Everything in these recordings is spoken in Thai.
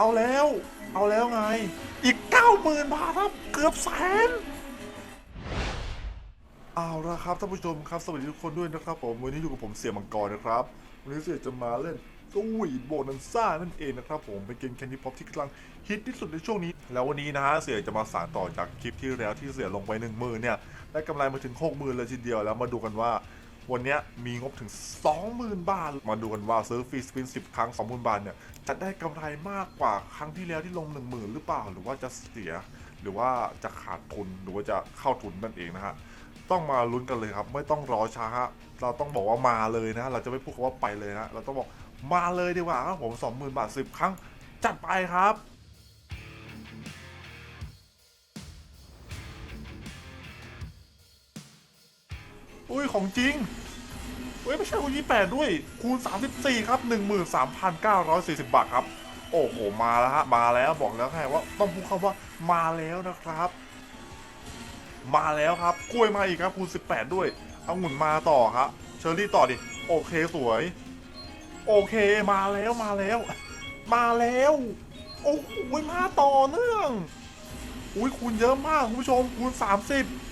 เอาแล้ว เอาแล้วไง อีกเก้าหมื่นบาทครับ เกือบแสนเอาละครับท่านผู้ชมครับสวัสดีทุกคนด้วยนะครับผมวันนี้อยู่กับผมเสี่ยมังกรนะครับวันนี้เสี่ยจะมาเล่นตู้วีดโบนันซ่านั่นเองนะครับผมเป็นเกมแคนดี้พ็อปที่กำลังฮิตที่สุดในช่วงนี้ แล้ววันนี้นะฮะเสี่ยจะมาสานต่อจากคลิปที่แล้วที่เสี่ยลงไปหนึ่งมื่นเนี่ยได้กำไรมาถึงหกหมื่นเลยทีเดียวแล้วมาดูกันว่า วันนี้มีงบถึง 20,000 บาท มาดูกันว่าซื้อฟรีสปิน 10 ครั้ง 20,000 บาทเนี่ย จะได้กำไรมากกว่าครั้งที่แล้วที่ลง 10,000 หรือเปล่า หรือว่าจะเสีย หรือว่าจะขาดทุน หรือว่าจะเข้าทุนนั่นเองนะฮะ ต้องมาลุ้นกันเลยครับ ไม่ต้องรอช้า เราต้องบอกว่ามาเลยนะ เราจะไม่พูดคำว่าไปเลยนะ เราต้องบอกมาเลยดีกว่าครับผม 20,000 บาท 10 ครั้ง จัดไปครับ อุ้ยของจริงเฮ้ยไม่ใช่คูณ28 ด้วย คูณ 34 ครับ 13,940 บาทครับ โอ้โห มาแล้วฮะ มาแล้วบอกแล้วไงว่าต้องพูดคำว่ามาแล้วนะครับ มาแล้วครับ กล้วยมาอีกครับ คูณ 18 ด้วย เอาหมุนมาต่อครับ เชอรี่ต่อดิ โอเคสวย โอเคมาแล้วมาแล้ว มาแล้ว โอ้โหมาต่อเนื่อง อุ้ยคูณเยอะมากคุณผู้ชมคูณ 30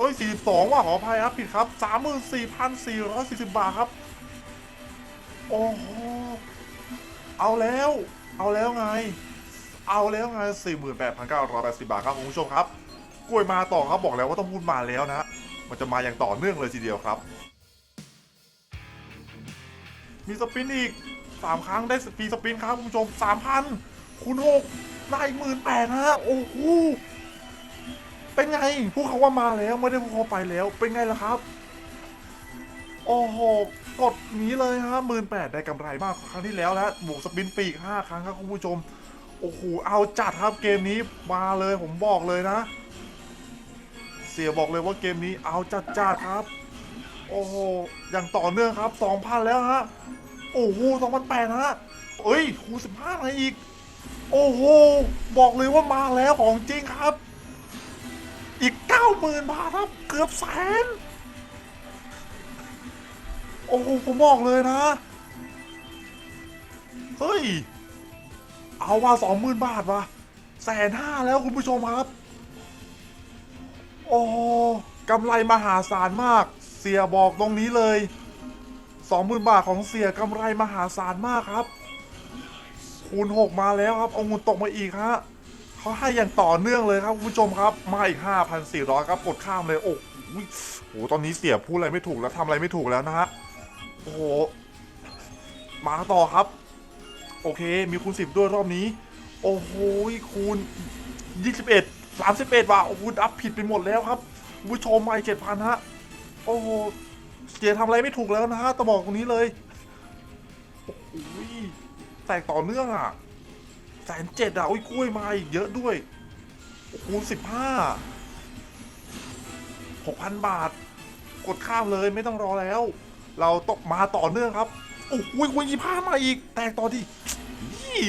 เอ้ย 42 ว่ะขออภัยครับ ผิดครับ 34,440 บาทครับ โอ้โห เอาแล้ว เอาแล้วไง เอาแล้วไง 48,980 บาทครับคุณผู้ชมครับ กล้วยมาต่อครับบอกแล้วว่าต้องพูดมาแล้วนะ มันจะมาอย่างต่อเนื่องเลยทีเดียวครับ มีสปินอีก 3 ครั้งได้ฟรีสปินครับคุณผู้ชม 3,000คูณ6ได้หมื่นแปดฮะ โอ้โห เป็นไงพูดเขาว่ามาแล้วไม่ได้พูดเขาไปแล้ว เป็นไงล่ะครับ โอ้โห กดนี้เลยฮะหมื่นแปดได้กำไรมากกว่าครั้งที่แล้วแล้วบวกสปินปีกห้าครั้งครับคุณผู้ชม โอ้โห เอาจัดครับเกมนี้มาเลยผมบอกเลยนะ เสียบอกเลยว่าเกมนี้เอาจัดจัดครับ โอ้โห อย่างต่อเนื่องครับ2,000แล้วฮะ โอ้โห2,800ฮะเอ้ยคูณ15อะไรอีก โอ้โห บอกเลยว่ามาแล้วของจริงครับ อีก90,000บาทครับ เกือบแสน โอ้โหผมบอกเลยนะ เฮ้ย เอาว่า20,000บาทวะแสนห้าแล้วคุณผู้ชมครับ โอ้กำไรมหาศาลมาก เสียบอกตรงนี้เลย20,000บาทของเสียกำไรมหาศาลมากครับ คูณ6มาแล้วครับ เอางินตกมาอีกฮะ เขาให้อย่างต่อเนื่องเลยครับคุณผู้ชมครับมาอีก 5,400 ครับกดข้ามเลยโอ้โหตอนนี้เสียพูดอะไรไม่ถูกแล้วทำอะไรไม่ถูกแล้วนะฮะโอ้โหมาต่อครับ โอเค มีคูณ 10 ด้วยรอบนี้ โอ้โหคูณ 21 31ว่ะโอ้โหอัพผิดไปหมดแล้วครับคุณผู้ชมมาอีก7,000ฮะโอ้โหเสียทำอะไรไม่ถูกแล้วนะฮะต้องบอกตรงนี้เลยโอ้โหแตกต่อเนื่องอะ สนเจ็ดอะโอ้ยกล้วยมาอีกเยอะด้วยโอ้โหสิบห้าหกพันบาท กดข้ามเลยไม่ต้องรอแล้ว เราตกมาต่อเนื่องครับ โอ้โหกล้วยยี่ห้ามาอีก แตกต่อดิยี่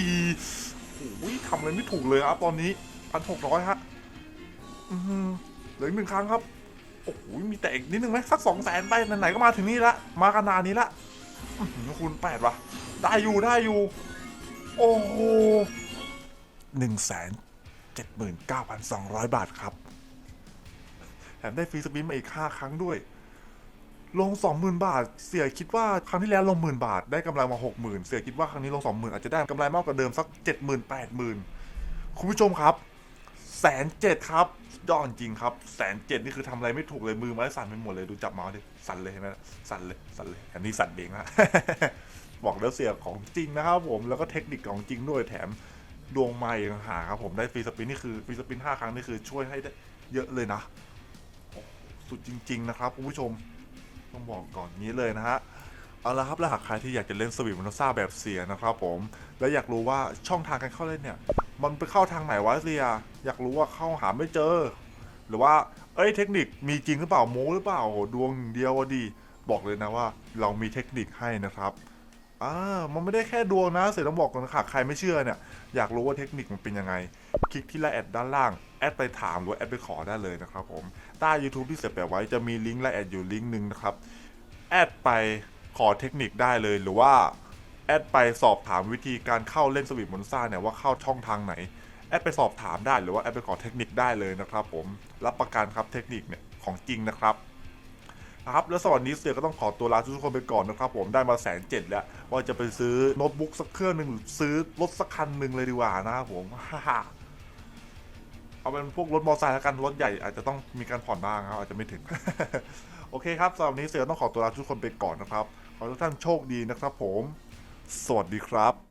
โอ้ยทำอะไรไม่ถูกเลยครับตอนนี้พันหกร้อยฮะอืมเหลืออีกหนึ่งครั้งครับโอ้โหมีแตกนิดนึงไหมสักสองแสนไปไหนๆก็มาถึงนี่ละมาขนาดนี้ละอื้อหือคูณแปดวะได้อยู่ได้อยู่ โอ้โห หนึ่งแสนเจ็ดหมื่นเก้าพันสองร้อยบาทครับ แถมได้ฟรีสปินมาอีกห้าครั้งด้วย ลงสองหมื่นบาท เสียคิดว่าครั้งที่แล้วลงหมื่นบาท ได้กำไรมาหกหมื่นเสียคิดว่าครั้งนี้ลงสองหมื่นอาจจะได้กำไรมากกว่าเดิมสักเจ็ดหมื่นแปดหมื่นคุณผู้ชมครับแสนเจ็ดครับยอดจริงครับแสนเจ็ดนี่คือทำอะไรไม่ถูกเลยมือไม้สั่นไปหมดเลยดูจับเมาส์ดิสั่นเลยเห็นไหมสั่นเลยสั่นเลยอันนี้สั่นเองนะบอกแล้วเสียของจริงนะครับผมแล้วก็เทคนิคของจริงด้วยแถม ดวงมาอีกต่างหากครับผมได้ฟรีสปินนี่คือฟรีสปินห้าครั้งนี่คือช่วยให้ได้เยอะเลยนะ สุดจริง ๆ นะครับคุณผู้ชมต้องบอกก่อนนี้เลยนะฮะเอาละครับแล้วหากใครที่อยากจะเล่นสวิมมนซ่าแบบเสียนะครับผม และอยากรู้ว่าช่องทางการเข้าเล่นเนี่ย มันไปเข้าทางไหนวะเสีย อยากรู้ว่าเข้าหาไม่เจอ หรือว่า เอ้ยเทคนิคมีจริงหรือเปล่าโม้หรือเปล่าโหดวงเดียวดี บอกเลยนะว่าเรามีเทคนิคให้นะครับ อ่ามันไม่ได้แค่ดวงนะ เสียต้องบอกก่อนนะค่ะใครไม่เชื่อเนี่ย อยากรู้ว่าเทคนิคมันเป็นยังไง คลิกที่ไลน์แอดด้านล่าง แอดไปถามหรือแอดไปขอได้เลยนะครับผม ใต้ YouTube ที่เสียแปะไว้จะมีลิงก์ไลน์แอดอยู่ลิงก์หนึ่งนะครับ แอดไปขอเทคนิคได้เลยหรือว่า แอดไปสอบถามวิธีการเข้าเล่นสวิตมอนซ่าเนี่ยว่าเข้าช่องทางไหน แอดไปสอบถามได้หรือว่าแอดไปขอเทคนิคได้เลยนะครับผม รับประกันครับเทคนิคเนี่ยของจริงนะครับ ครับแล้วสวัสดีเสือก็ต้องขอตัวลาทุกคนไปก่อนนะครับผมได้มาแสนเจ็ดแล้ว ว่าจะไปซื้อโน้ตบุ๊กสักเครื่องหนึ่งหรือซื้อรถสักคันหนึ่งเลยดีกว่านะครับผมเอาเป็นพวกรถมอเตอร์ไซค์แล้วกันรถใหญ่อาจจะต้องมีการผ่อนบ้างครับอาจจะไม่ถึง โอเคครับสำหรับวันนี้เสือต้องขอตัวลาทุกคนไปก่อนนะครับขอให้ทุกท่านโชคดีนะครับผม สวัสดีครับ